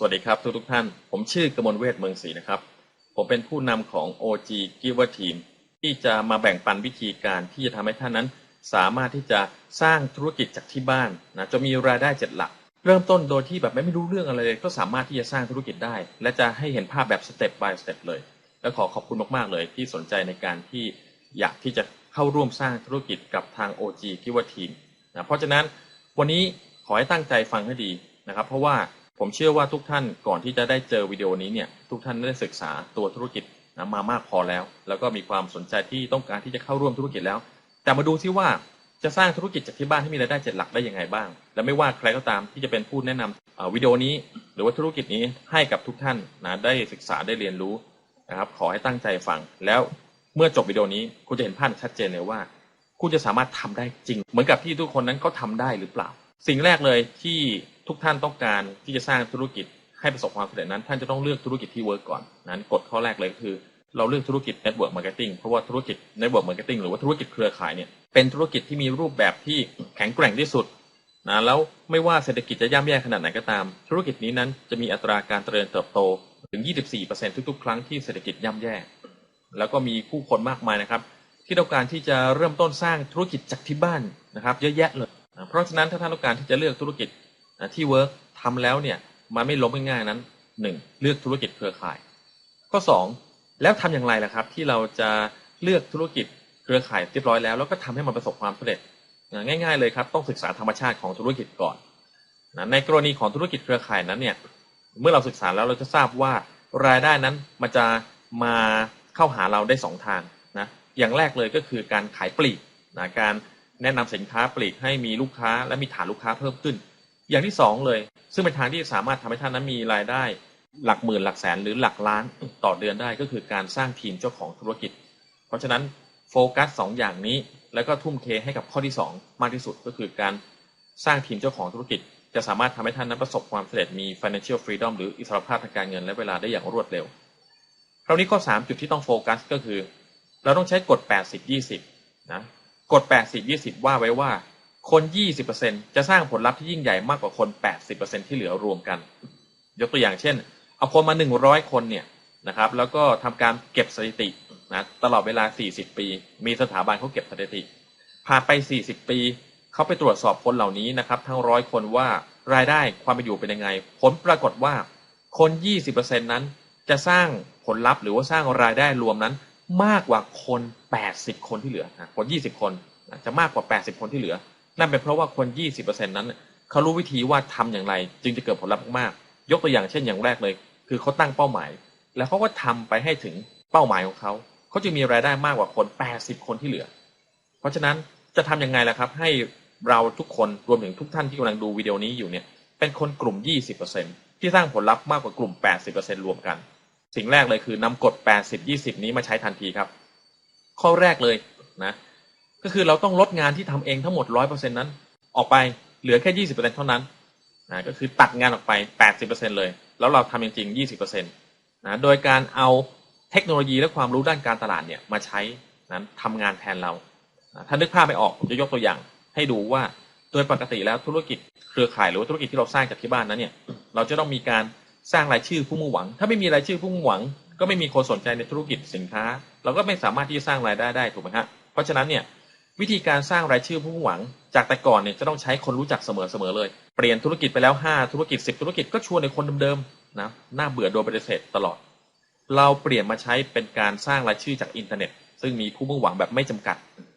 สวัสดีครับทุกทุกท่าน ผมชื่อกมลเวทเมืองศรีนะครับ ผมเป็นผู้นำของ OG Giver Team ที่จะมาแบ่งปันวิธีการที่จะทำให้ท่านนั้น สามารถที่จะสร้างธุรกิจจากที่บ้านนะจะมีรายได้เจ็ดหลัก เริ่มต้นโดยที่แบบไม่รู้เรื่องอะไรเลย ก็สามารถที่จะสร้างธุรกิจได้ และจะให้เห็นภาพแบบสเต็ป by สเต็ปเลย และขอขอบคุณมากๆเลยที่สนใจในการที่อยากที่จะเข้าร่วมสร้างธุรกิจกับทาง OG Giver Team นะเพราะฉะนั้นวันนี้ขอให้ตั้งใจฟังให้ดีนะครับ เพราะว่า ผมเชื่อว่าทุกท่านก่อนที่จะได้เจอวิดีโอนี้เนี่ย ทุกท่านได้ศึกษาตัวธุรกิจนะมามากพอแล้ว แล้วก็มีความสนใจที่ต้องการที่จะเข้าร่วมธุรกิจแล้ว แต่มาดูซิว่าจะสร้างธุรกิจจากที่บ้านให้มีรายได้เจ็ดหลักได้ยังไงบ้าง และไม่ว่าใครก็ตามที่จะเป็นผู้แนะนำวิดีโอนี้ หรือว่าธุรกิจนี้ให้กับทุกท่านนะได้ศึกษาได้เรียนรู้นะครับขอให้ตั้งใจฟังแล้วเมื่อจบวิดีโอนี้คุณจะเห็นภาพชัดเจนเลยว่าคุณจะสามารถทำได้จริง เหมือนกับที่ทุกคนนั้นเขาทาได้หรือเปล่า สิ่งแรกเลยที่ ทุกท่านต้องการที่จะสร้างธุรกิจให้ประสบความสำเร็จนั้น ท่านจะต้องเลือกธุรกิจที่เวิร์กก่อนนั้นกฎข้อแรกเลยคือ เราเลือกธุรกิจ Network Marketing เพราะว่าธุรกิจ Network Marketing หรือว่าธุรกิจเครือข่ายเนี่ยเป็นธุรกิจที่มีรูปแบบที่แข็งแกร่งที่สุดนะแล้วไม่ว่าเศรษฐกิจจะย่ำแย่ขนาดไหนก็ตาม ธุรกิจนี้นั้นจะมีอัตราการเจริญเติบโตถึง 24%ทุกๆ ครั้งที่เศรษฐกิจย่ำแย่ แล้วก็มีผู้คนมากมายนะครับ ที่ต้องการที่จะเริ่มต้นสร้างธุรกิจจากที่บ้านนะครับ เยอะแยะเลย เพราะฉะนั้นถ้าท่านต้องการที่จะเลือกธุรกิจ ที่เวิร์กทำแล้วเนี่ยมันไม่ล้มง่ายๆนั้นหนึ่งเลือกธุรกิจเครือข่าย ข้อสองแล้วทำอย่างไรล่ะครับ ที่เราจะเลือกธุรกิจเครือข่ายเรียบร้อยแล้วแล้วก็ทำให้มันประสบความสำเร็จง่าย ๆเลยครับ ต้องศึกษาธรรมชาติของธุรกิจก่อนในกรณีของธุรกิจเครือข่ายนั้นเนี่ยเมื่อเราศึกษาแล้วเราจะทราบว่ารายได้นั้นมันจะมาเข้าหาเราได้สองทางนะอย่างแรกเลยก็คือการขายปลีกนะการแนะนำสินค้าปลีกให้มีลูกค้าและมีฐานลูกค้าเพิ่มขึ้น อย่างที่สองเลย ซึ่งเป็นทางที่สามารถทำให้ท่านนั้นมีรายได้หลักหมื่นหลักแสนหรือหลักล้านต่อเดือนได้ก็คือการสร้างทีมเจ้าของธุรกิจ เพราะฉะนั้นโฟกัสสองอย่างนี้ แล้วก็ทุ่มเทให้กับข้อที่สองมากที่สุดก็คือการสร้างทีมเจ้าของธุรกิจ จะสามารถทำให้ท่านนั้นประสบความสำเร็จมี financial freedom หรืออิสรภาพทางการเงินและเวลาได้อย่างรวดเร็ว คราวนี้ข้อ 3 จุดที่ต้องโฟกัสก็คือ เราต้องใช้กฎ 80-20 นะ กฎ 80-20 ว่าไว้ว่า คน 20%จะสร้างผลลัพธ์ที่ยิ่งใหญ่มากกว่าคน 80%ที่เหลือรวมกัน ยกตัวอย่างเช่น เอาคนมา 100 คนเนี่ยนะครับ แล้วก็ทำการเก็บสถิตินะตลอดเวลา 40 ปี มีสถาบันเขาเก็บสถิติผ่านไป 40 ปีเขาไปตรวจสอบคนเหล่านี้นะครับ ทั้งร้อยคนว่ารายได้ความเป็นอยู่เป็นยังไง ผลปรากฏว่าคน 20%นั้นจะสร้างผลลัพธ์หรือว่าสร้างรายได้รวมนั้น มากกว่าคน 80 คนที่เหลือนะคน 20 คนจะมากกว่า 80 คนที่เหลือ นั่นเป็นเพราะว่าคน 20%นั้นเขารู้วิธีว่าทำอย่างไร จึงจะเกิดผลลัพธ์มาก ยกตัวอย่างเช่นอย่างแรกเลย คือเขาตั้งเป้าหมาย แล้วเขาก็ทำไปให้ถึงเป้าหมายของเขา เขาจะมีรายได้มากกว่าคน 80 คนที่เหลือ เพราะฉะนั้นจะทํำยังไงล่ะครับ ให้เราทุกคนรวมถึงทุกท่านที่กำลังดูวิดีโอนี้อยู่เนี่ยเป็นคนกลุ่ม 20%ที่สร้างผลลัพธ์มากกว่ากลุ่ม 80%รวมกัน สิ่งแรกเลยคือนำกฎ 80 20 นี้มาใช้ทันทีครับ ข้อแรกเลยนะ ก็คือเราต้องลดงานที่ทำเองทั้งหมด100%นั้น ออกไปเหลือแค่20%เปอร์เซ็นเท่านั้นนะก็คือตัดงานออกไป80%เปอร์เซ็นเลย แล้วเราทำจริงๆ20%นตนะโดยการเอาเทคโนโลยีและความรู้ด้านการตลาดเนี่ยมาใช้นั้นทำงานแทนเรา ถ้านึกภาพไม่ออกผมจะยกตัวอย่างให้ดูว่าโดยปกติแล้วธุรกิจเครือข่ายหรือว่าธุรกิจที่เราสร้างจากที่บ้านนั้นเนี่ยเราจะต้องมีการสร้างรายชื่อผู้มุ่งหวัง ถ้าไม่มีรายชื่อผู้มุ่งหวัง ก็ไม่มีคนสนใจในธุรกิจสินค้า เราก็ไม่สามารถที่จะสร้างรายได้ได้ถูกไหมฮะเพราะฉะนั้นเนี่ย วิธีการสร้างรายชื่อผู้มุ่งหวัง จากแต่ก่อนเนี่ยจะต้องใช้คนรู้จักเสมอๆเลย เปลี่ยนธุรกิจไปแล้ว 5 ธุรกิจ 10 ธุรกิจก็ชวนในคนเดิมๆนะน่าเบื่อโดยปฏิเสธตลอด เราเปลี่ยนมาใช้เป็นการสร้างรายชื่อจากอินเทอร์เน็ต ซึ่งมีผู้มุ่งหวังแบบไม่จำกัด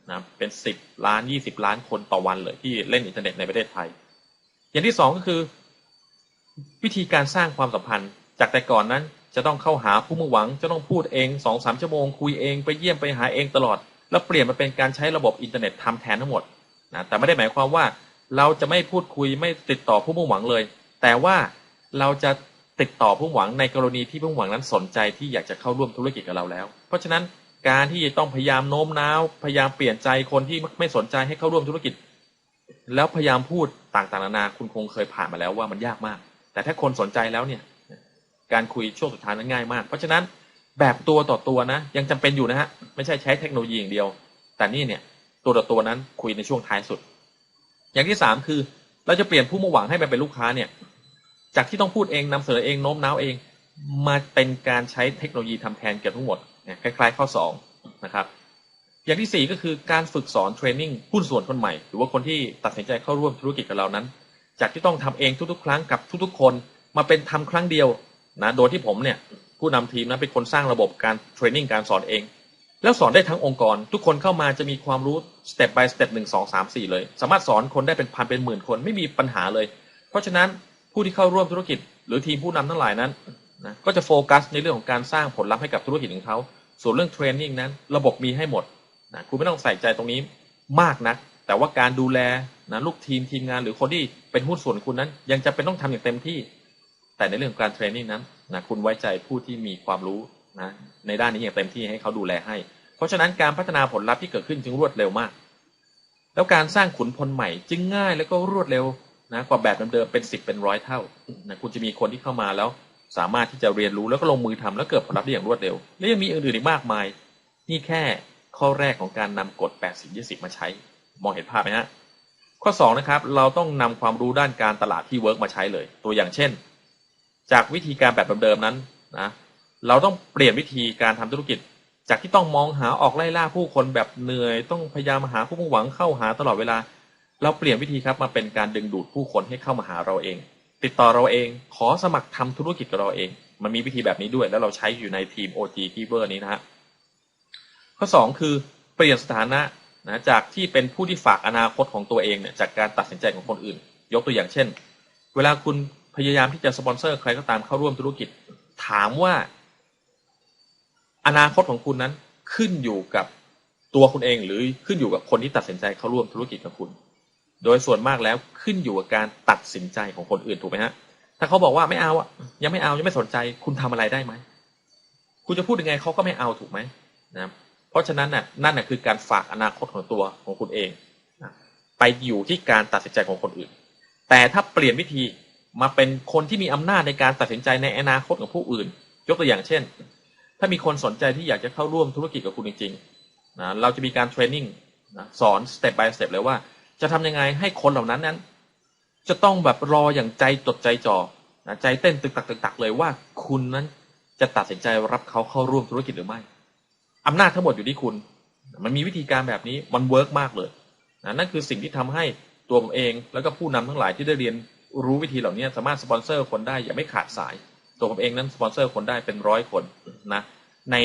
นะเป็น 10 ล้าน 20 ล้านคนต่อวันเลยที่เล่นอินเทอร์เน็ตในประเทศไทย อย่างที่ 2 ก็คือ วิธีการสร้างความสัมพันธ์ จากแต่ก่อนนั้นจะต้องเข้าหาผู้มุ่งหวังจะต้องพูดเองสองสามชั่วโมงคุยเองไปเยี่ยมไปหาเองตลอด แล้วเปลี่ยนมาเป็นการใช้ระบบอินเทอร์เน็ตทำแทนทั้งหมดนะแต่ไม่ได้หมายความว่าเราจะไม่พูดคุยไม่ติดต่อผู้มุ่งหวังเลย แต่ว่าเราจะติดต่อผู้หวังในกรณีที่ผู้หวังนั้นสนใจที่อยากจะเข้าร่วมธุรกิจกับเราแล้ว เพราะฉะนั้นการที่ต้องพยายามโน้มน้าวพยายามเปลี่ยนใจคนที่ไม่สนใจให้เข้าร่วมธุรกิจ แล้วพยายามพูดต่างๆนานาคุณคงเคยผ่านมาแล้วว่ามันยากมาก แต่ถ้าคนสนใจแล้วเนี่ยการคุยช่วงสุดท้ายนั้นง่ายมาก เพราะฉะนั้น แบบตัวต่อตัวนะ ยังจำเป็นอยู่นะฮะ ไม่ใช่ใช้เทคโนโลยีอย่างเดียว แต่นี่เนี่ย ตัวต่อตัวนั้นคุยในช่วงท้ายสุด อย่างที่สามคือ เราจะเปลี่ยนผู้มุ่งหวังให้มันเป็นลูกค้าเนี่ย จากที่ต้องพูดเองนำเสนอเองโน้มน้าวเอง มาเป็นการใช้เทคโนโลยีทำแทนเกือบทั้งหมดคล้ายๆ ข้อสองนะครับอย่างที่สี่ก็คือการฝึกสอนเทรนนิ่งหุ้นส่วนคนใหม่ หรือว่าคนที่ตัดสินใจเข้าร่วมธุรกิจกับเรานั้น จากที่ต้องทำเองทุกๆ ครั้งกับทุกๆ คนมาเป็นทำครั้งเดียวนะโดยที่ผมเนี่ย ผู้นำทีมนั้นเป็นคนสร้างระบบการเทรนนิ่งการสอนเอง แล้วสอนได้ทั้งองค์กร ทุกคนเข้ามาจะมีความรู้สเต็ป by สเต็ปหนึ่งสองสามสี่เลย สามารถสอนคนได้เป็นพันเป็นหมื่นคนไม่มีปัญหาเลย เพราะฉะนั้นผู้ที่เข้าร่วมธุรกิจ หรือทีมผู้นำทั้งหลายนั้นนะก็จะโฟกัสในเรื่องของการสร้างผลลัพธ์ให้กับธุรกิจของเขา ส่วนเรื่องเทรนนิ่งนั้น ระบบมีให้หมดนะคุณไม่ต้องใส่ใจตรงนี้มากนะัก แต่ว่าการดูแลนะลูกทีมทีมงานหรือคนที่เป็นหุ้นส่วนคุณนั้น ยังจะเป็นต้องทำอย่างเต็มที่ แต่ในเรื่องการเทรนนิ่งนั้นนะคุณไว้ใจผู้ที่มีความรู้นะในด้านนี้อย่างเต็มที่ให้เขาดูแลให้ เพราะฉะนั้นการพัฒนาผลลัพธ์ที่เกิดขึ้นจึงรวดเร็วมาก แล้วการสร้างขุนพลใหม่จึงง่ายแล้วก็รวดเร็วนะกว่าแบบเดิมๆเป็นสิบเป็นร้อยเท่านะคุณจะมีคนที่เข้ามาแล้ว สามารถที่จะเรียนรู้แล้วก็ลงมือทำแล้วเกิดผลลัพธ์ได้อย่างรวดเร็ว และยังมีอื่นๆอีกมากมาย นี่แค่ข้อแรกของการนำกฎ 80 20 มาใช้ มองเห็นภาพไหมฮะข้อ2นะครับเราต้องนำความรู้ด้านการตลาดที่เวิร์กมาใช้เลย ตัวอย่างเช่น จากวิธีการแบบเดิมๆนั้นนะเราต้องเปลี่ยนวิธีการทำธุรกิจ จากที่ต้องมองหาออกไล่ล่าผู้คนแบบเหนื่อย ต้องพยายามหาผู้มุ่งหวังเข้าหาตลอดเวลา เราเปลี่ยนวิธีครับมาเป็นการดึงดูดผู้คนให้เข้ามาหาเราเอง ติดต่อเราเองขอสมัครทำธุรกิจกับเราเอง มันมีวิธีแบบนี้ด้วย แล้วเราใช้อยู่ในทีม OG Giver นี้นะฮะข้อสองคือเปลี่ยนสถานะนะจากที่เป็นผู้ที่ฝากอนาคตของตัวเองเนี่ยจากการตัดสินใจของคนอื่น ยกตัวอย่างเช่น เวลาคุณ พยายามที่จะสปอนเซอร์ใครก็ตามเข้าร่วมธุรกิจ ถามว่า อนาคตของคุณนั้นขึ้นอยู่กับตัวคุณเองหรือขึ้นอยู่กับคนที่ตัดสินใจเข้าร่วมธุรกิจกับคุณ โดยส่วนมากแล้วขึ้นอยู่กับการตัดสินใจของคนอื่นถูกไหมฮะ ถ้าเขาบอกว่าไม่เอาอะยังไม่เอายังไม่สนใจ คุณทำอะไรได้ไหมคุณจะพูดยังไงเขาก็ไม่เอาถูกไหมนะเพราะฉะนั้นน่ะนั่นน่ะคือการฝากอนาคตของตัวของคุณเองนะไปอยู่ที่การตัดสินใจของคนอื่น แต่ถ้าเปลี่ยนวิธี มาเป็นคนที่มีอำนาจในการตัดสินใจในอนาคตของผู้อื่น ยกตัวอย่างเช่น ถ้ามีคนสนใจที่อยากจะเข้าร่วมธุรกิจกับคุณจริงๆนะเราจะมีการเทรนนิ่งนะสอนสเต็ป by สเต็ปเลยว่า จะทำยังไงให้คนเหล่านั้นนั้น จะต้องแบบรออย่างใจจดใจจ่อนะใจเต้นตึกตักตึกตักเลยว่าคุณนั้นจะตัดสินใจรับเขาเข้าร่วมธุรกิจหรือไม่อำนาจทั้งหมดอยู่ที่คุณ มันมีวิธีการแบบนี้มันเวิร์กมากเลยนะนั่นคือสิ่งที่ทำให้ตัวผมเอง แล้วก็ผู้นำทั้งหลายที่ได้เรียน รู้วิธีเหล่านี้สามารถสปอนเซอร์คนได้อย่างไม่ขาดสาย ตัวผมเองนั้นสปอนเซอร์คนได้เป็นร้อยคนนะใน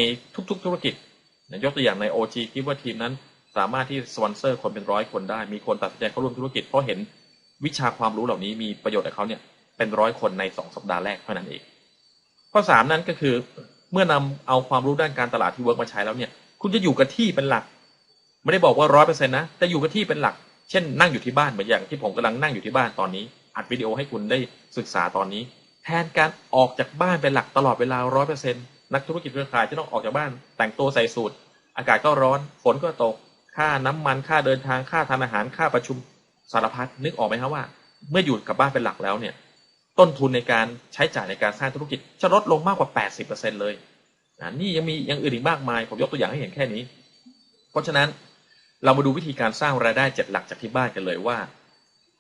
ทุกๆ ธุรกิจยกตัวอย่างใน OG คิดว่าทีมนั้นสามารถที่สปอนเซอร์คนเป็นร้อยคนได้ มีคนตัดสินใจเข้าร่วมธุรกิจเพราะเห็นวิชาความรู้เหล่านี้มีประโยชน์กับเขาเนี่ยเป็นร้อยคนในสองสัปดาห์แรกเท่านั้นเองข้อสามนั้นก็คือเมื่อนำเอาความรู้ด้านการตลาดที่เวิร์กมาใช้แล้วเนี่ย คุณจะอยู่กับที่เป็นหลัก ไม่ได้บอกว่าร้อยเปอร์เซ็นต์นะแต่อยู่กับที่เป็นหลัก เช่นนั่งอยู่ที่บ้านเหมือนอย่างที่ผมกำลังนั่งอยู่ที่บ้านตอนนี้ อัดวิดีโอให้คุณได้ศึกษาตอนนี้ แทนการออกจากบ้านเป็นหลักตลอดเวลาร้อยเปอร์เซ็นต์นักธุรกิจเครือข่ายจะต้องออกจากบ้าน แต่งตัวใส่สูทอากาศก็ร้อนฝนก็ตก ค่าน้ำมันค่าเดินทางค่าทานอาหารค่าประชุมสารพัดนึกออกไหมครับว่า เมื่ออยู่กับบ้านเป็นหลักแล้วเนี่ย ต้นทุนในการใช้จ่ายในการสร้างธุรกิจจะลดลงมากกว่า 80%เลยนะนี่ยังมีอย่างอื่นอีกมากมาย ผมยกตัวอย่างให้เห็นแค่นี้ เพราะฉะนั้นเรามาดูวิธีการสร้างรายได้เจ็ดหลักจากที่บ้านกันเลยว่า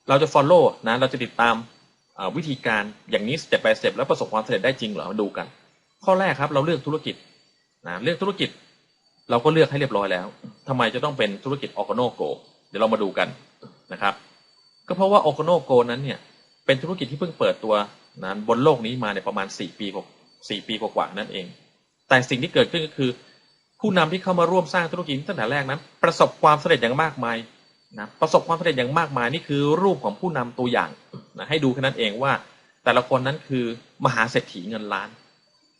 เราจะ follow นะ เราจะติดตามวิธีการอย่างนี้ step by step แล้วประสบความสำเร็จได้จริงเหรอมาดูกัน ข้อแรกครับเราเลือกธุรกิจนะเลือกธุรกิจ เราก็เลือกให้เรียบร้อยแล้วทำไมจะต้องเป็นธุรกิจออโกโนโกเดี๋ยวเรามาดูกันนะครับ ก็เพราะว่าออโกโนโกนั้นเนี่ยเป็นธุรกิจที่เพิ่งเปิดตัวนั้นบนโลกนี้มาในประมาณสี่ปีกว่าสี่ปีกว่านั่นเอง แต่สิ่งที่เกิดขึ้นก็คือ ผู้นำที่เข้ามาร่วมสร้างธุรกิจตั้งแต่แรกนั้น ประสบความสำเร็จอย่างมากมาย นะประสบความสำเร็จอย่างมากมายนี่คือรูปของผู้นำตัวอย่างนะให้ดูแค่นั้นเองว่า แต่ละคนนั้นคือมหาเศรษฐีเงินล้าน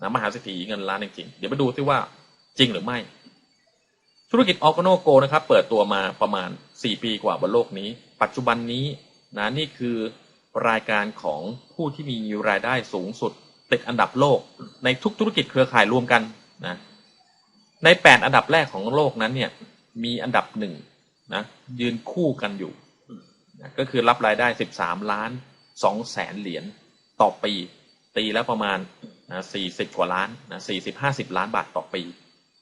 นะมหาเศรษฐีเงินล้านจริงๆเดี๋ยวมาดูซิว่าจริงหรือไม่ ธุรกิจออร์แกโนโกนะครับ เปิดตัวมาประมาณ 4 ปีกว่าบนโลกนี้ ปัจจุบันนี้นะนี่คือรายการของผู้ที่มีรายได้สูงสุด ติดอันดับโลก ในทุกธุรกิจเครือข่ายรวมกันนะใน 8 อันดับแรกของโลกนั้นเนี่ยมีอันดับหนึ่ง นะยืนคู่กันอยู่นะก็คือรับรายได้13ล้าน2แสนเหรียญต่อปี ตีแล้วประมาณนะ40กว่าล้านนะ40 50ล้านบาทต่อปี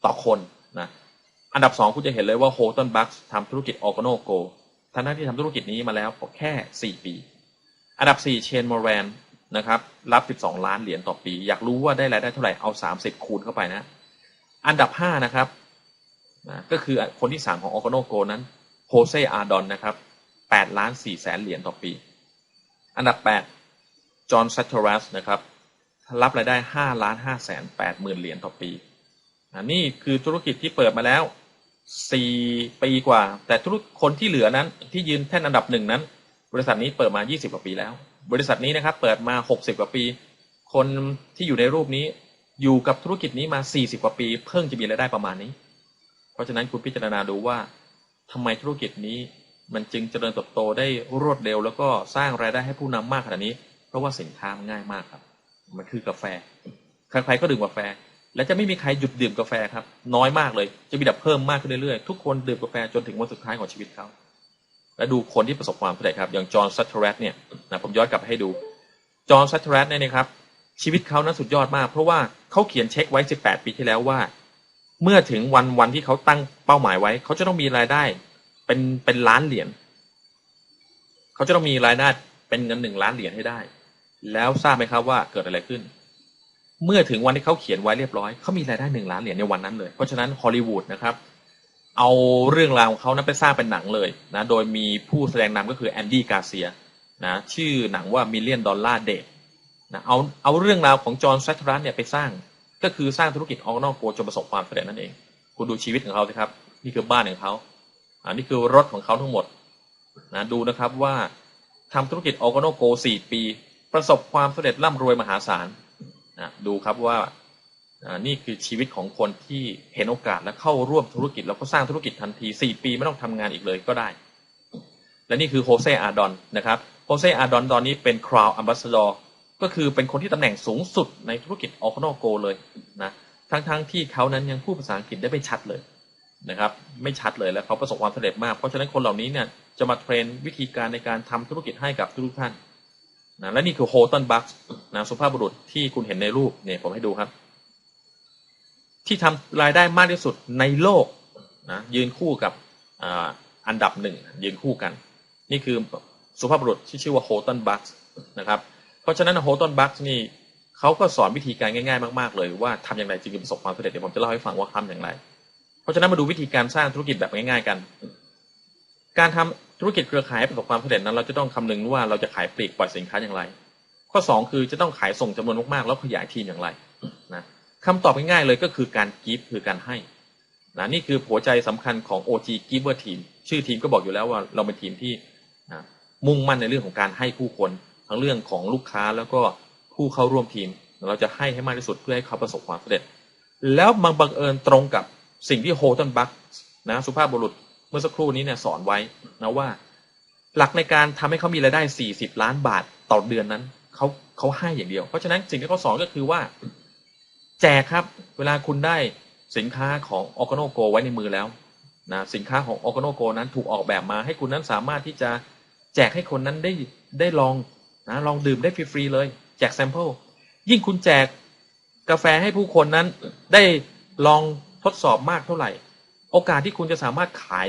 ต่อคนนะอันดับสองคุณจะเห็นเลยว่าโฮตันบัคทำธุรกิจออร์กโนโกท่านที่ทำธุรกิจนี้มาแล้วแค่สี่ปี อันดับสี่เชนมอร์แรนนะครับรับ 12 ล้านเหรียญต่อปี อยากรู้ว่าได้รายได้เท่าไหร่ เอา 30 คูณเข้าไปนะ อันดับ 5 นะครับ นะก็คือคนที่ 3 ของออโกโนโกนั้นโฮเซอาดอนนะครับ8ล้าน4แสนเหรียญต่อปี อันดับ 8 จอห์นซัตเทอรัสนะครับรับรายได้5ล้าน5แสน8หมื่นเหรียญต่อปีอันนี้คือธุรกิจที่เปิดมาแล้ว 4 ปีกว่า แต่ทุกคนที่เหลือนั้นที่ยืนแท่นอันดับหนึ่งนั้น บริษัทนี้เปิดมา 20 กว่าปีแล้ว บริษัทนี้นะครับเปิดมา 60 กว่าปี คนที่อยู่ในรูปนี้อยู่กับธุรกิจนี้มา 40 กว่าปี เพิ่งจะมีรายได้ประมาณนี้ เพราะฉะนั้นคุณพิจารณาดูว่าทำไมธุรกิจนี้มันจึงเจริญเติบโตได้รวดเร็ว แล้วก็สร้างรายได้ให้ผู้นำมากขนาดนี้ เพราะว่าสินค้ามันง่ายมากครับ มันคือกาแฟ ใครๆก็ดื่มกาแฟ และจะไม่มีใครหยุดดื่มกาแฟครับ น้อยมากเลย จะมีแต่เพิ่มมากขึ้นเรื่อยๆ ทุกคนดื่มกาแฟจนถึงวันสุดท้ายของชีวิตเขาและดูคนที่ประสบความสำเร็จครับ อย่างจอห์นซัตเทอรัสเนี่ยนะผมย้อนกลับไปให้ดู จอห์นซัตเทอรัสเนี่ยนะครับชีวิตเขานั้นสุดยอดมาก เพราะว่าเขาเขียนเช็คไว้ 18 ปีที่แล้วว่า เมื่อถึงวันวันที่เขาตั้งเป้าหมายไว้ เขาจะต้องมีรายได้ เป็นเป็นล้านเหรียญเขาจะต้องมีรายได้เป็นเงินหนึ่งล้านเหรียญให้ได้ แล้วทราบไหมครับว่าเกิดอะไรขึ้น เมื่อถึงวันที่เขาเขียนไว้เรียบร้อยเขามีรายได้หนึ่งล้านเหรียญในวันนั้นเลย เพราะฉะนั้นฮอลลีวูดนะครับเอาเรื่องราวของเขานั้นไปสร้างเป็นหนังเลยนะโดยมีผู้แสดงนำก็คือแอนดี้กาเซียนะชื่อหนังว่า Million Dollar Day นะเอาเอาเรื่องราวของจอห์นแซตรัสเนี่ยไปสร้าง ก็คือสร้างธุรกิจออกนอกโกจนประสบความสำเร็จนั่นเอง คุณดูชีวิตของเขาสิครับ นี่คือบ้านของเขาอันนี้คือรถของเขาทั้งหมดนะดูนะครับว่าทำธุรกิจออกโนโกสี่ปี ประสบความสำเร็จร่ำรวยมหาศาลนะดูครับว่านี่คือชีวิตของคนที่เห็นโอกาสและเข้าร่วมธุรกิจแล้วก็สร้างธุรกิจทันทีสี่ปีไม่ต้องทำงานอีกเลยก็ได้ และนี่คือโฮเซอาดอนนะครับโฮเซอาดอนตอนนี้เป็นคราวอัมบาสดอร์ ก็คือเป็นคนที่ตำแหน่งสูงสุดในธุรกิจออกโนโกเลยนะทั้งๆทที่เขานั้นยังพูดภาษาอังกฤษได้ไม่ชัดเลยนะครับ ไม่ชัดเลยแล้วเขาประสบความสำเร็จมากเพราะฉะนั้นคนเหล่านี้เนี่ยจะมาเทรนวิธีการในการทำธุรกิจให้กับทุกท่านนะและนี่คือโฮตันบัคนะสุภาพบุรุษที่คุณเห็นในรูปเนี่ยผมให้ดูครับ ที่ทำรายได้มากที่สุดในโลกนะยืนคู่กับออันดับหนึ่งยืนคู่กัน นี่คือสุภาพบุรุษที่ชื่อว่าโฮตันบัคนะครับ เพราะฉะนั้นโฮตันบัคนี่เขาก็สอนวิธีการง่ายๆ มากๆ เลยว่าทำอย่างไรจึงจะประสบความสำเร็จเดี๋ยวผมจะเล่าให้ฟังว่าทำอย่างไร เพราะฉะนั้นมาดูวิธีการสร้างธุรกิจแบบง่ายๆกัน การทำธุรกิจเครือข่ายประสบความสำเร็จนั้น เราจะต้องคำนึงว่าเราจะขายปลีกปล่อยสินค้าอย่างไร ข้อ 2 คือจะต้องขายส่งจำนวนมากๆแล้วขยายทีมอย่างไรนะคำตอบง่ายๆเลยก็คือการกิฟคือการให้นะนี่คือหัวใจสำคัญของ OG Giver Team ชื่อทีมก็บอกอยู่แล้วว่าเราเป็นทีมที่นะมุ่งมั่นในเรื่องของการให้ผู้คน ทั้งเรื่องของลูกค้าแล้วก็ผู้เข้าร่วมทีม เราจะให้ให้มากที่สุดเพื่อให้เขาประสบความสำเร็จ แล้วมันบังเอิญตรงกับสิ่งที่โฮตันบัคนะสุภาพบุรุษเมื่อสักครู่นี้เนี่ยสอนไว้นะว่า หลักในการทำให้เขามีรายได้ 40 ล้านบาทต่อเดือนนั้นเขาเขาให้อย่างเดียว เพราะฉะนั้นสิ่งที่เขาสอนก็คือว่า แจกครับ เวลาคุณได้สินค้าของออ g โนโกไว้ในมือแล้วนะสินค้าของออ g โนโกนั้นถูกออกแบบมา ให้คุณนั้นสามารถที่จะแจกให้คนนั้นได้ได้ลอง นะลองดื่มได้ฟรีๆเลยแจกแซมเปิลยิ่งคุณแจกกาแฟให้ผู้คนนั้น ได้ลองทดสอบมากเท่าไหร่ โอกาสที่คุณจะสามารถขาย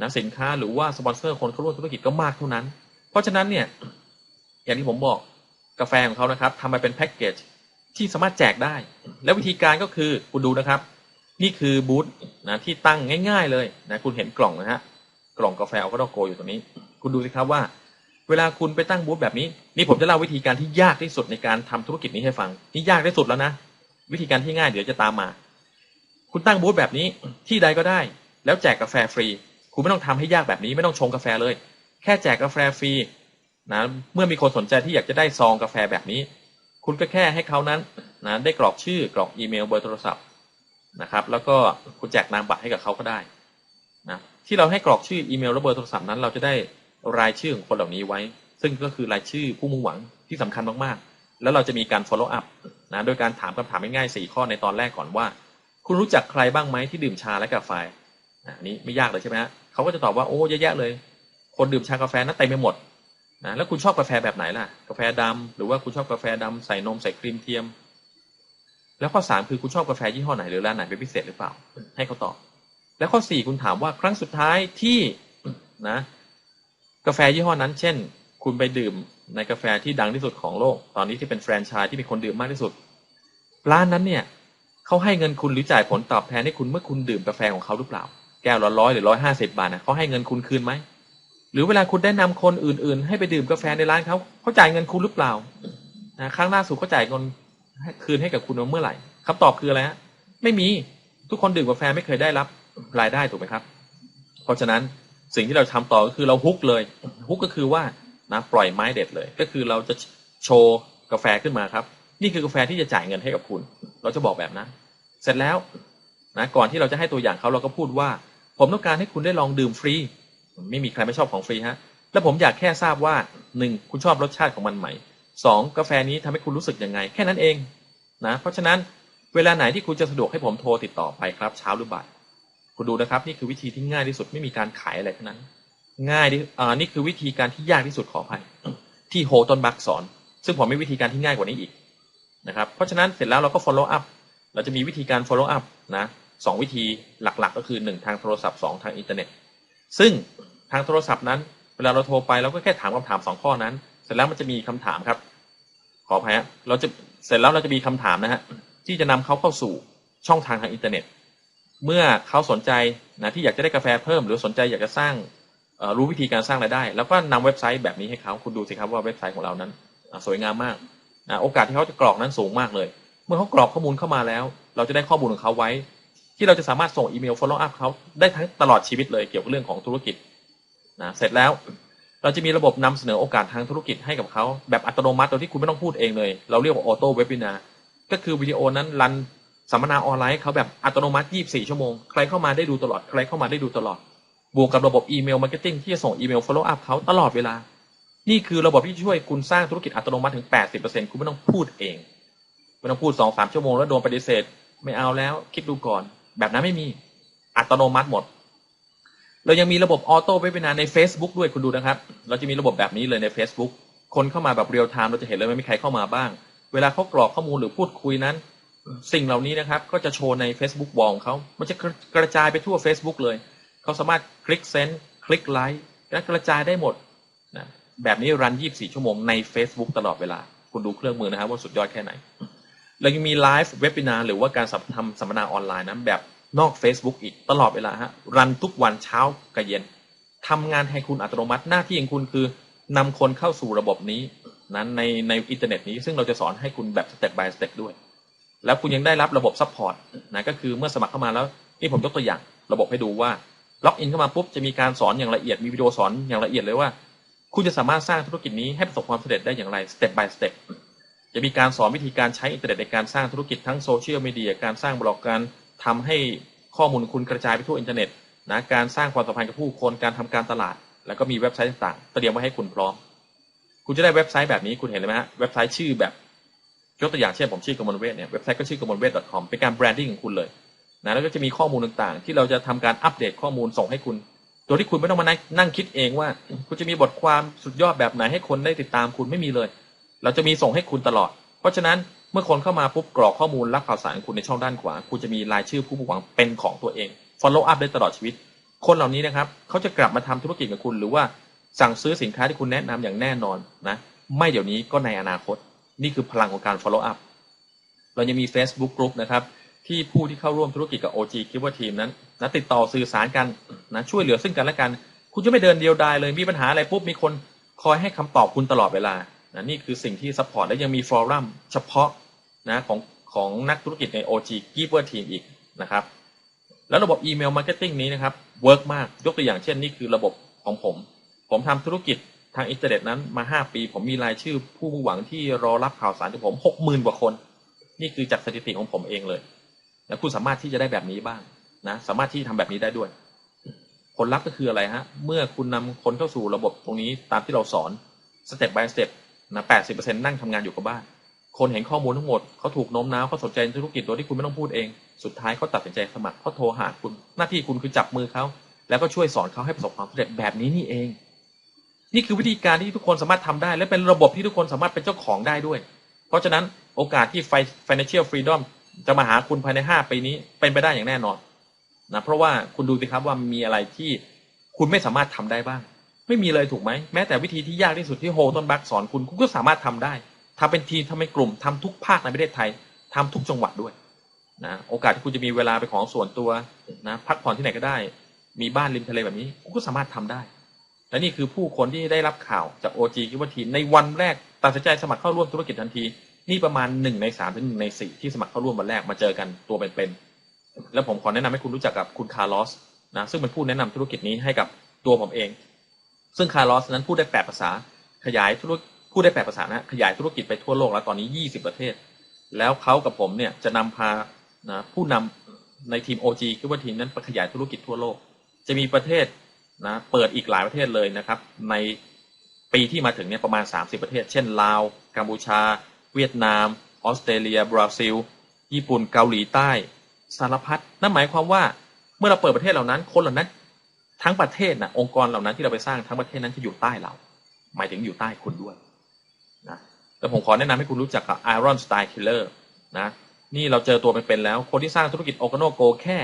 นะสินค้าหรือว่าสปอนเซอร์คนเข้าร่วมธุรกิจก็มากเท่านั้น เพราะฉะนั้นเนี่ยอย่างที่ผมบอกกาแฟของเขานะครับทำมาเป็นแพ็กเกจที่สามารถแจกได้ แล้ววิธีการก็คือคุณดูนะครับ นี่คือบูธนะที่ตั้งง่าย ๆ เลยนะคุณเห็นกล่องนะฮะกล่องกาแฟเอาก็ต้องโกอยู่ตรงนี้ คุณดูสิครับว่า เวลาคุณไปตั้งบูธแบบนี้ นี่ผมจะเล่าวิธีการที่ยากที่สุดในการทำธุรกิจนี้ให้ฟัง นี่ยากที่สุดแล้วนะ วิธีการที่ง่ายเดี๋ยวจะตามมา คุณตั้งบูธแบบนี้ที่ใดก็ได้ แล้วแจกกาแฟฟรี คุณไม่ต้องทำให้ยากแบบนี้ไม่ต้องชงกาแฟเลย แค่แจกกาแฟฟรีนะเมื่อมีคนสนใจที่อยากจะได้ซองกาแฟแบบนี้ คุณก็แค่ให้เขานั้นนะได้กรอกชื่อกรอกอีเมลเบอร์โทรศัพท์นะครับแล้วก็คุณแจกนามบัตรให้กับเขาก็ได้นะที่เราให้กรอกชื่ออีเมลและเบอร์โทรศัพท์นั้นเราจะได้ รายชื่อของคนเหล่านี้ไว้ ซึ่งก็คือรายชื่อผู้มุ่งหวังที่สำคัญมากๆ แล้วเราจะมีการ follow up นะโดยการถามคำถามง่ายๆสี่ข้อในตอนแรกก่อนว่า คุณรู้จักใครบ้างไหมที่ดื่มชาและกาแฟอันนี้ไม่ยากเลยใช่ไหมฮะเขาก็จะตอบว่าโอ้เยอะแยะเลย คนดื่มชากาแฟนั้นเต็มไปหมดนะแล้วคุณชอบกาแฟแบบไหนล่ะ กาแฟดำหรือว่าคุณชอบกาแฟดำใส่นมใส่ครีมเทียม แล้วข้อสามคือคุณชอบกาแฟยี่ห้อไหนหรือร้านไหนเป็นพิเศษหรือเปล่า ให้เขาตอบ แล้วข้อสี่คุณถามว่าครั้งสุดท้ายที่นะ กาแฟยี่ห้อนั้น เช่น คุณไปดื่มในกาแฟที่ดังที่สุดของโลก ตอนนี้ที่เป็นแฟรนไชส์ที่มีคนดื่มมากที่สุด ร้านนั้นเนี่ยเขาให้เงินคุณหรือจ่ายผลตอบแทนให้คุณเมื่อคุณดื่มกาแฟของเขาหรือเปล่า แก้วละร้อยหรือร้อยห้าสิบาทนะเขาให้เงินคุณคืนไหมหรือเวลาคุณได้นำคนอื่นๆ ให้ไปดื่มกาแฟในร้านเขาเขาจ่ายเงินคุณหรือเปล่านะครั้งล่าสุดเขาจ่ายเงินคืนให้กับคุณเมื่อไหร่คำตอบคืออะไรฮะไม่มีทุกคนดื่มกาแฟไม่เคยได้รับรายได้ถูกไหมครับ เพราะฉะนั้น สิ่งที่เราทำต่อก็คือเราฮุกเลยฮุกก็คือว่านะปล่อยไม้เด็ดเลย ก็คือเราจะโชว์กาแฟขึ้นมาครับ นี่คือกาแฟที่จะจ่ายเงินให้กับคุณ เราจะบอกแบบนั้น เสร็จแล้วนะก่อนที่เราจะให้ตัวอย่างเขาเราก็พูดว่า ผมต้องการให้คุณได้ลองดื่มฟรี ไม่มีใครไม่ชอบของฟรีฮะแล้วผมอยากแค่ทราบว่าหนึ่งคุณชอบรสชาติของมันไหมสองกาแฟนี้ทำให้คุณรู้สึกยังไง แค่นั้นเองนะเพราะฉะนั้นเวลาไหนที่คุณจะสะดวกให้ผมโทรติดต่อไปครับเช้าหรือบ่าย คุณดูนะครับ นี่คือวิธีที่ง่ายที่สุดไม่มีการขายอะไรทั้งนั้น ง่ายที่อ่านี่คือวิธีการที่ยากที่สุดขออภัยที่โฮต้นบักสอน ซึ่งผมมีวิธีการที่ง่ายกว่านี้อีกนะครับ เพราะฉะนั้นเสร็จแล้วเราก็ follow up เราจะมีวิธีการ follow up นะสองวิธีหลักๆ ก็คือหนึ่งทางโทรศัพท์สองทางอินเทอร์เน็ต ซึ่งทางโทรศัพท์นั้น เวลาเราโทรไปเราก็แค่ถามคำถามสองข้อนั้น เสร็จแล้วมันจะมีคำถามครับ ขออภัยฮะเราจะเสร็จแล้วเราจะมีคำถามนะฮะที่จะนำเขาเข้าสู่ช่องทางทางอินเทอร์เน็ต เมื่อเขาสนใจนะที่อยากจะได้กาแฟเพิ่ม หรือสนใจอยากจะสร้างรู้วิธีการสร้างรายได้ แล้วก็นำเว็บไซต์แบบนี้ให้เขาคุณดูสิครับว่าเว็บไซต์ของเรานั้น สวยงามมากนะโอกาสที่เขาจะกรอกนั้นสูงมากเลย เมื่อเขากรอกข้อมูลเข้ามาแล้ว เราจะได้ข้อมูลของเขาไว้ ที่เราจะสามารถส่งอีเมล follow up เขาได้ทั้งตลอดชีวิตเลยเกี่ยวกับเรื่องของธุรกิจนะเสร็จแล้วเราจะมีระบบนำเสนอโอกาสทางธุรกิจให้กับเขาแบบอัตโนมัติโดยที่คุณไม่ต้องพูดเองเลย เราเรียกว่าออโต้เว็บ i นาก็คือวิดีโอนั้นรัน สัมมนาออนไลน์เขาแบบอัตโนมัติ 24 ชั่วโมง ใครเข้ามาได้ดูตลอด ใครเข้ามาได้ดูตลอด บวกกับระบบอีเมลมาร์เก็ตติ้งที่จะส่งอีเมล follow up เขาตลอดเวลา นี่คือระบบที่ช่วยคุณสร้างธุรกิจอัตโนมัติถึง 80%คุณไม่ต้องพูดเอง ไม่ต้องพูด 2-3 ชั่วโมงแล้วโดนปฏิเสธ ไม่เอาแล้ว คิดดูก่อน แบบนั้นไม่มี อัตโนมัติหมด เรายังมีระบบออโต้เว็บนาใน Facebook ด้วยคุณดูนะครับ เราจะมีระบบแบบนี้เลยใน Facebook คนเข้ามาแบบเรียลไทม์เราจะเห็นเลยว่ามีใครเข้ามาบ้าง เวลาเขากรอกข้อมูลหรือพูดคุยนั้น สิ่งเหล่านี้นะครับ ก็จะโชว์ใน Facebook วอลของเขามันจะกระจายไปทั่ว Facebook เลย เขาสามารถคลิกเซนคลิกไลค์และกระจายได้หมดนะแบบนี้รัน 24 ชั่วโมงใน Facebook ตลอดเวลา คุณดูเครื่องมือนะครับว่าสุดยอดแค่ไหนเรายังมีไลฟ์เว็บ i นาหรือว่าการทำสัมมนาออนไลน์นะแบบนอก Facebook อีกตลอดเวลาฮะรันทุกวันเช้ากับเย็นทำงานให้คุณอัตโนมัติหน้าที่ของคุณคือนำคนเข้าสู่ระบบนี้นั้นในในอินเทอร์เน็ตนี้ซึ่งเราจะสอนให้คุณแบบสเต็ป by สเต็ปด้วย แล้วคุณยังได้รับระบบซัพพอร์ตนะก็คือเมื่อสมัครเข้ามาแล้วนี่ผมยกตัวอย่างระบบให้ดูว่าล็อกอินเข้ามาปุ๊บจะมีการสอนอย่างละเอียดมีวิดีโอสอนอย่างละเอียดเลยว่า คุณจะสามารถสร้างธุรกิจนี้ให้ประสบความสำเร็จได้อย่างไรสเต็ป by สเต็ปจะมีการสอนวิธีการใช้อินเทอร์เน็ตในการสร้างธุรกิจทั้งโซเชียลมีเดียการสร้างบล็อกการทำให้ข้อมูลคุณกระจายไปทั่วอินเทอร์เน็ตนะการสร้างความสัมพันธ์กับผู้คนการทำการตลาด แล้วก็มีเว็บไซต์ต่างๆเตรียมไว้ให้คุณพร้อม คุณจะได้เว็บไซต์แบบนี้คุณเห็นเลยไหมฮะเว็บไซต์ชื่อแบบ ยกตัวอย่างเช่นผมชื่อกมลเวทเนี่ยเว็บไซต์ก็ชื่อกมลเวท .com เป็นการแบรนดิ้งของคุณเลยนะแล้วก็จะมีข้อมูลต่างๆ ที่เราจะทำการอัปเดตข้อมูลส่งให้คุณ โดยที่คุณไม่ต้องมานั่งคิดเองว่า คุณจะมีบทความสุดยอดแบบไหนให้คนได้ติดตามคุณไม่มีเลย เราจะมีส่งให้คุณตลอด เพราะฉะนั้นเมื่อคนเข้ามาปุ๊บกรอกข้อมูลรับข่าวสารคุณในช่องด้านขวา คุณจะมีรายชื่อผู้หวังเป็นของตัวเอง follow up ได้ตลอดชีวิต คนเหล่านี้นะครับเขาจะกลับมาทำธุรกิจกับคุณ หรือว่าสั่งซื้อสินค้าที่คุณแนะนำอย่างแน่นอนนะไม่เดี๋ยวนี้ก็ในอนาคต นี่คือพลังของการ follow up เรายังมี Facebook Group นะครับที่ผู้ที่เข้าร่วมธุรกิจกับ OG คิดว่าทีมนั้นนะติดต่อสื่อสารกันนะช่วยเหลือซึ่งกันและกัน คุณจะไม่เดินเดียวดายเลยมีปัญหาอะไรปุ๊บมีคนคอยให้คำตอบคุณตลอดเวลานะนี่คือสิ่งที่ซัพพอร์ตและยังมีฟอรัมเฉพาะนะของของนักธุรกิจใน OG Giver Team อีกนะครับแล้วระบบอีเมลมาร์เก็ตติ้งนี้นะครับเวิร์กมากยกตัวอย่างเช่น นี่คือระบบของผม ผมทำธุรกิจ ทางอินเทอร์เน็ตนั้นมา5ปี ผมมีรายชื่อผู้มุ่งหวังที่รอรับข่าวสารจากผม60,000กว่าคน นี่คือจากสถิติของผมเองเลย แล้วคุณสามารถที่จะได้แบบนี้บ้างนะ สามารถที่ทำแบบนี้ได้ด้วย ผลลัพธ์ก็คืออะไรฮะ เมื่อคุณนำคนเข้าสู่ระบบตรงนี้ตามที่เราสอนสเต็ป by สเต็ปนะ80%นั่งทำงานอยู่กับบ้าน คนเห็นข้อมูลทั้งหมดเขาถูกโน้มน้าวเขาสนใจธุรกิจโดยที่คุณไม่ต้องพูดเอง สุดท้ายเขาตัดสินใจสมัครเขาโทรหาคุณ หน้าที่คุณคือจับมือเขาแล้วก็ช่วยสอนเขาให้ประสบความสำเร็จแบบนี้นี่เอง นี่คือวิธีการที่ทุกคนสามารถทำได้ และเป็นระบบที่ทุกคนสามารถเป็นเจ้าของได้ด้วย เพราะฉะนั้นโอกาสที่ financial freedom จะมาหาคุณภายในห้าปีนี้เป็นไปได้อย่างแน่นอนนะเพราะว่าคุณดูสิครับว่ามีอะไรที่คุณไม่สามารถทำได้บ้าง ไม่มีเลยถูกไหมแม้แต่วิธีที่ยากที่สุดที่โฮต้นบักสอนคุณคุณก็สามารถทำได้ทำเป็นทีมทำเป็นกลุ่มทำทุกภาคในประเทศไทยทำทุกจังหวัดด้วยนะโอกาสที่คุณจะมีเวลาไปของส่วนตัวนะพักผ่อนที่ไหนก็ได้ มีบ้านริมทะเลแบบนี้คุณก็สามารถทำได้ และนี่คือผู้คนที่ได้รับข่าวจากโอจีกิวทีในวันแรกตัดสินใจสมัครเข้าร่วมธุรกิจทันที นี่ประมาณหนึ่งในสามถึงหนึ่งในสี่ที่สมัครเข้าร่วมวันแรกมาเจอกันตัวเป็นๆแล้วผมขอแนะนำให้คุณรู้จักกับคุณคาร์ลอสนะซึ่งเป็นผู้แนะนำธุรกิจนี้ให้กับตัวผมเอง ซึ่งคาร์ลอสนั้นพูดได้แปดภาษาขยายธุรพูดได้แปดภาษานะขยายธุรกิจไปทั่วโลกแล้วตอนนี้ยี่สิบประเทศ แล้วเขากับผมเนี่ยจะนำพานะผู้นำในทีม OG คือว่าทีมนั้นไปขยายธุรกิจทั่วโลก จะมีประเทศ นะเปิดอีกหลายประเทศเลยนะครับ ในปีที่มาถึงเนี่ยประมาณ 30 ประเทศ เช่นลาว กัมพูชา เวียดนาม ออสเตรเลีย บราซิล ญี่ปุ่น เกาหลีใต้ สารพัด นั่นหมายความว่าเมื่อเราเปิดประเทศเหล่านั้น คนเหล่านั้น ทั้งประเทศนะองค์กรเหล่านั้นที่เราไปสร้างทั้งประเทศนั้นจะอยู่ใต้เรา หมายถึงอยู่ใต้คุณด้วยนะแล้วผมขอแนะนำให้คุณรู้จักกับ Iron Style Killer นะ นี่เราเจอตัวเป็นๆแล้ว คนที่สร้างธุรกิจโอกโนโกแค่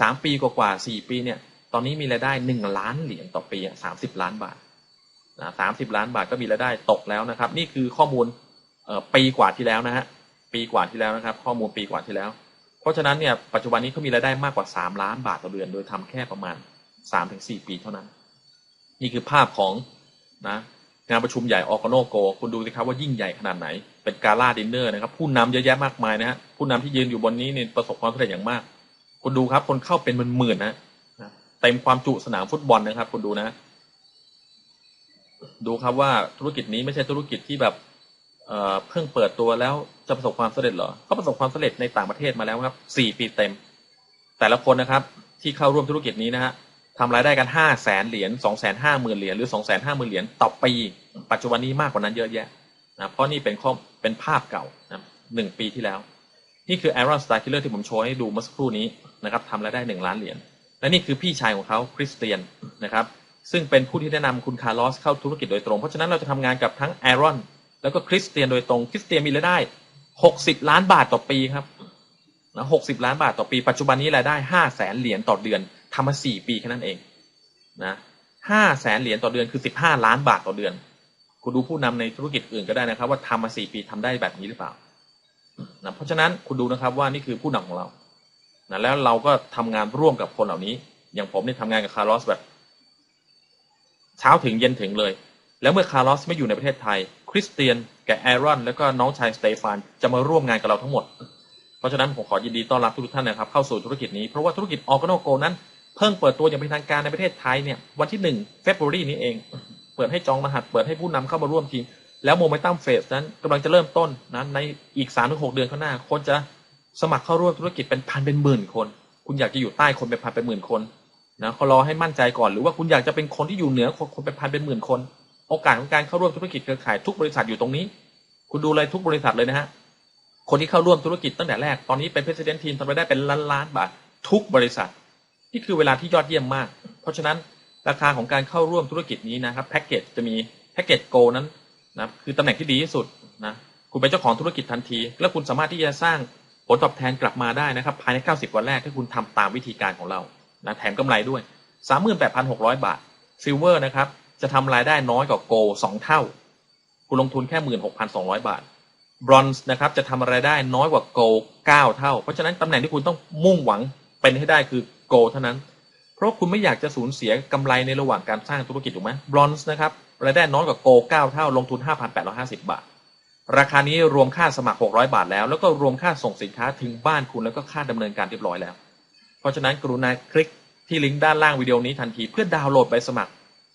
สามปีกว่าๆสี่ปีเนี่ย ตอนนี้มีรายได้หนึ่งล้านเหรียญต่อปีสามสิบล้านบาทนะสามสิบล้านบาทก็มีรายได้ตกแล้วนะครับ นี่คือข้อมูลปีกว่าที่แล้วนะฮะปีกว่าที่แล้วนะครับ ข้อมูลปีกว่าที่แล้ว เพราะฉะนั้นเนี่ยปัจจุบันนี้เขามีรายได้มากกว่าสามล้านบาทต่อเดือน โดยทำแค่ประมาณสามถึงสี่ปีเท่านั้น นี่คือภาพของนะงานประชุมใหญ่ออกโนโก คุณดูสิครับว่ายิ่งใหญ่ขนาดไหน เป็นกาล่าดินเนอร์นะครับ ผู้นำเยอะแยะมากมายนะฮะผู้นำที่ยืนอยู่บนนี้เนี่ยประสบความสำเร็จอย่างมาก คุณดูครับคนเข้าเป็นหมื่นๆนะ เต็มความจุสนามฟุตบอลนะครับ คุณดูนะ ดูครับว่าธุรกิจนี้ไม่ใช่ธุรกิจที่แบบเพิ่งเปิดตัวแล้วจะประสบความสำเร็จเหรอเขาประสบความสำเร็จในต่างประเทศมาแล้วครับสี่ปีเต็ม แต่ละคนนะครับ ที่เข้าร่วมธุรกิจนี้นะฮะทำรายได้กันห้าแสนเหรียญสองแสนห้าหมื่นเหรียญหรือสองแสนห้าหมื่นเหรียญต่อปี ปัจจุบันนี้มากกว่านั้นเยอะแยะนะเพราะนี่เป็นข้อเป็นภาพเก่านะหนึ่งปีที่แล้ว นี่คือ Aaron Star Killer ที่ผมโชว์ให้ดูเมื่อสักครู่นี้นะครับทำรายได้หนึ่งล้านเหรียญ และนี่คือพี่ชายของเขาคริสเตียนนะครับ ซึ่งเป็นผู้ที่แนะนำคุณคาร์ลอสเข้าธุรกิจโดยตรง เพราะฉะนั้นเราจะทำงานกับทั้งแอรอนแล้วก็คริสเตียนโดยตรงคริสเตียนมีรายได้หกสิบล้านบาทต่อปีครับนะหกสิบล้านบาทต่อปี ปัจจุบันนี้รายได้ห้าแสนเหรียญต่อเดือนทำมาสี่ปีแค่นั้นเองนะห้าแสนเหรียญต่อเดือนคือสิบห้าล้านบาทต่อเดือน คุณดูผู้นำในธุรกิจอื่นก็ได้นะครับ ว่าทำมาสี่ปีทำได้แบบนี้หรือเปล่านะเพราะฉะนั้นคุณดูนะครับว่านี่คือผู้นำของเรา นะแล้วเราก็ทำงานร่วมกับคนเหล่านี้ อย่างผมเนี่ยทำงานกับคาร์ลอสแบบ เช้าถึงเย็นถึงเลย แล้วเมื่อคาร์ลอสไม่อยู่ในประเทศไทย คริสเตียนกับแอรอน แล้วก็น้องชายสเตฟานจะมาร่วมงานกับเราทั้งหมด เพราะฉะนั้นผมขอยินดีต้อนรับทุกท่านนะครับ เข้าสู่ธุรกิจนี้ เพราะว่าธุรกิจออร์แกโนโกนั้นเพิ่งเปิดตัวอย่างเป็นทางการในประเทศไทยเนี่ยวันที่หนึ่งเฟบรุรีนี้เอง เปิดให้จองรหัส เปิดให้ผู้นำเข้ามาร่วมทีม แล้วโมเมนตัมเฟสนั้นกำลังจะเริ่มต้นนะในอีกสามถึงหกเดือนข้างหน้าคนจะ สมัครเข้าร่วมธุรกิจเป็นพันเป็นหมื่นคน คุณอยากจะอยู่ใต้คนเป็นพันเป็นหมื่นคนนะเขารอให้มั่นใจก่อนหรือว่าคุณอยากจะเป็นคนที่อยู่เหนือคนเป็นพันเป็นหมื่นคน โอกาสของการเข้าร่วมธุรกิจเครือข่ายทุกบริษัทอยู่ตรงนี้ คุณดูเลยทุกบริษัทเลยนะฮะคนที่เข้าร่วมธุรกิจตั้งแต่แรกตอนนี้เป็นเพรสิดนทีมทำไปได้เป็นล้านล้านบาททุกบริษัทนี่คือเวลาที่ยอดเยี่ยมมาก เพราะฉะนั้นราคาของการเข้าร่วมธุรกิจนี้นะครับแพ็กเกจจะมีแพ็กเกจโกนั้นนะคือตำแหน่งที่ดีที่สุดนะคุณเป็นเจ้าของธุรกิจทันที แล้วคุณสามารถที่จะสร้าง ลตอบแทนกลับมาได้นะครับ ภายใน 90 วันแรกถ้าคุณทำตามวิธีการของเรานะแถมกำไรด้วย 38,600 บาทซิลเวอร์นะครับ จะทำรายได้น้อยกว่าโกสองเท่า คุณลงทุนแค่ 16,200 บาทบรอนซ์นะครับจะทำรายได้น้อยกว่าโก9เท่า เพราะฉะนั้นตำแหน่งที่คุณต้องมุ่งหวังเป็นให้ได้คือโกลเท่านั้น เพราะคุณไม่อยากจะสูญเสียกำไรในระหว่างการสร้างธุรกิจถูกไหมบรอนซ์นะครับรายได้น้อยกว่าโกเก้าเท่าลงทุน 5,850 บาท ราคานี้รวมค่าสมัคร 600 บาทแล้ว แล้วก็รวมค่าส่งสินค้าถึงบ้านคุณแล้วก็ค่าดำเนินการเรียบร้อยแล้ว เพราะฉะนั้นกรุณาคลิกที่ลิงก์ด้านล่างวิดีโอนี้ทันทีเพื่อดาวน์โหลดใบสมัคร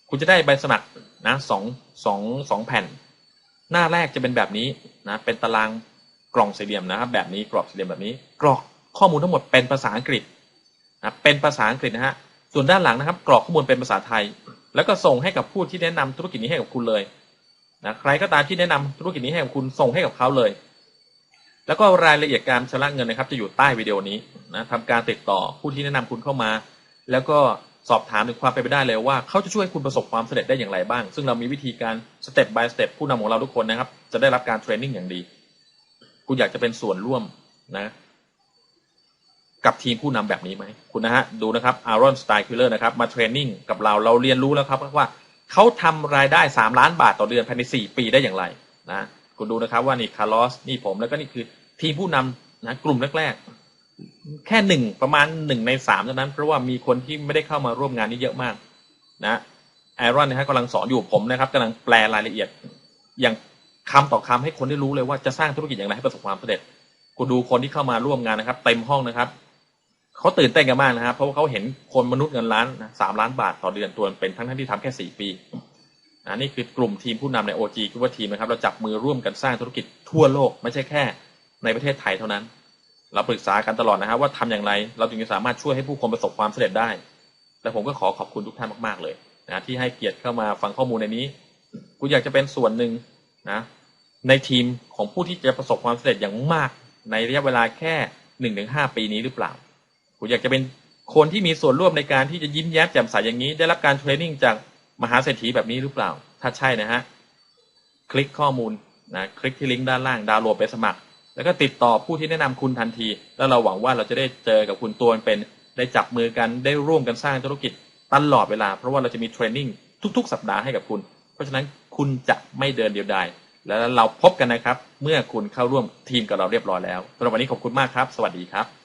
คุณจะได้ใบสมัครนะสองสองสองแผ่น หน้าแรกจะเป็นแบบนี้นะเป็นตารางกล่องสี่เหลี่ยมนะครับแบบนี้กรอบสี่เหลี่ยมแบบนี้ กรอกข้อมูลทั้งหมดเป็นภาษาอังกฤษนะเป็นภาษาอังกฤษนะฮะส่วนด้านหลังนะครับ กรอกข้อมูลเป็นภาษาไทย แล้วก็ส่งให้กับผู้ที่แนะนำธุรกิจนี้ให้กับคุณเลย นะใครก็ตามที่แนะนำธุรกิจนี้ให้กับคุณส่งให้กับเขาเลย แล้วก็รายละเอียดการชำระเงินนะครับ จะอยู่ใต้วิดีโอนี้นะทำการติดต่อผู้ที่แนะนำคุณเข้ามา แล้วก็สอบถามถึงความเป็นไปได้เลยว่าเขาจะช่วยคุณประสบความสำเร็จได้อย่างไรบ้าง ซึ่งเรามีวิธีการสเต็ป by สเต็ปผู้นำของเราทุกคนนะครับ จะได้รับการเทรนนิ่งอย่างดี คุณอยากจะเป็นส่วนร่วมนะ กับทีมผู้นำแบบนี้ไหมคุณนะฮะดูนะครับอารอนสไตล์คิลเลอร์นะครับมาเทรนนิ่งกับเราเราเรียนรู้แล้วครับว่า เขาทำรายได้สามล้านบาทต่อเดือนภายในสี่ปีได้อย่างไรนะคุณดูนะครับว่านี่คาร์ลอสนี่ผมแล้วก็นี่คือทีมผู้นำนะกลุ่มแรกๆ แค่หนึ่งประมาณหนึ่งในสามเท่านั้น เพราะว่ามีคนที่ไม่ได้เข้ามาร่วมงานนี้เยอะมากนะไอรอนนะฮะกำลังสอนอยู่ผมนะครับกำลังแปลรายละเอียด อย่างคำต่อคำให้คนได้รู้เลยว่าจะสร้างธุรกิจอย่างไรให้ประสบความสำเร็จ คุณดูคนที่เข้ามาร่วมงานนะครับ เต็มห้องนะครับ เขาตื่นเต้นกันมากนะครับ เพราะว่าเขาเห็นคนมนุษย์เงินล้านสามล้านบาทต่อเดือนตัวเป็นทั้งที่ทำแค่สี่ปีนะนี่คือกลุ่มทีมผู้นำในโอจีคือว่าทีมนะครับเราจับมือร่วมกันสร้างธุรกิจทั่วโลก ไม่ใช่แค่ในประเทศไทยเท่านั้น เราปรึกษากันตลอดนะครับ ว่าทำอย่างไรเราจึงจะสามารถช่วยให้ผู้คนประสบความสำเร็จได้ และผมก็ขอขอบคุณทุกท่านมากๆเลยนะที่ให้เกียรติเข้ามาฟังข้อมูลในนี้คุณอยากจะเป็นส่วนหนึ่งนะในทีมของผู้ที่จะประสบความสำเร็จอย่างมากในระยะเวลาแค่หนึ่งถึงห้าปีนี้หรือเปล่า คุณอยากจะเป็นคนที่มีส่วนร่วมในการที่จะยิ้มแย้มแจ่มใสอย่างนี้ ได้รับการเทรนนิ่งจากมหาเศรษฐีแบบนี้หรือเปล่า ถ้าใช่นะฮะ คลิกข้อมูลนะคลิกที่ลิงก์ด้านล่างดาวน์โหลดไปสมัคร แล้วก็ติดต่อผู้ที่แนะนำคุณทันที แล้วเราหวังว่าเราจะได้เจอกับคุณตัวเป็นได้จับมือกันได้ร่วมกันสร้างธุรกิจตลอดเวลา เพราะว่าเราจะมีเทรนนิ่งทุก ๆ สัปดาห์ให้กับคุณ เพราะฉะนั้นคุณจะไม่เดินเดียวดายแล้วเราพบกันนะครับ เมื่อคุณเข้าร่วมทีมกับเราเรียบร้อยแล้วสำหรับวันนี้ขอบคุณมากครับ สวัสดีครับ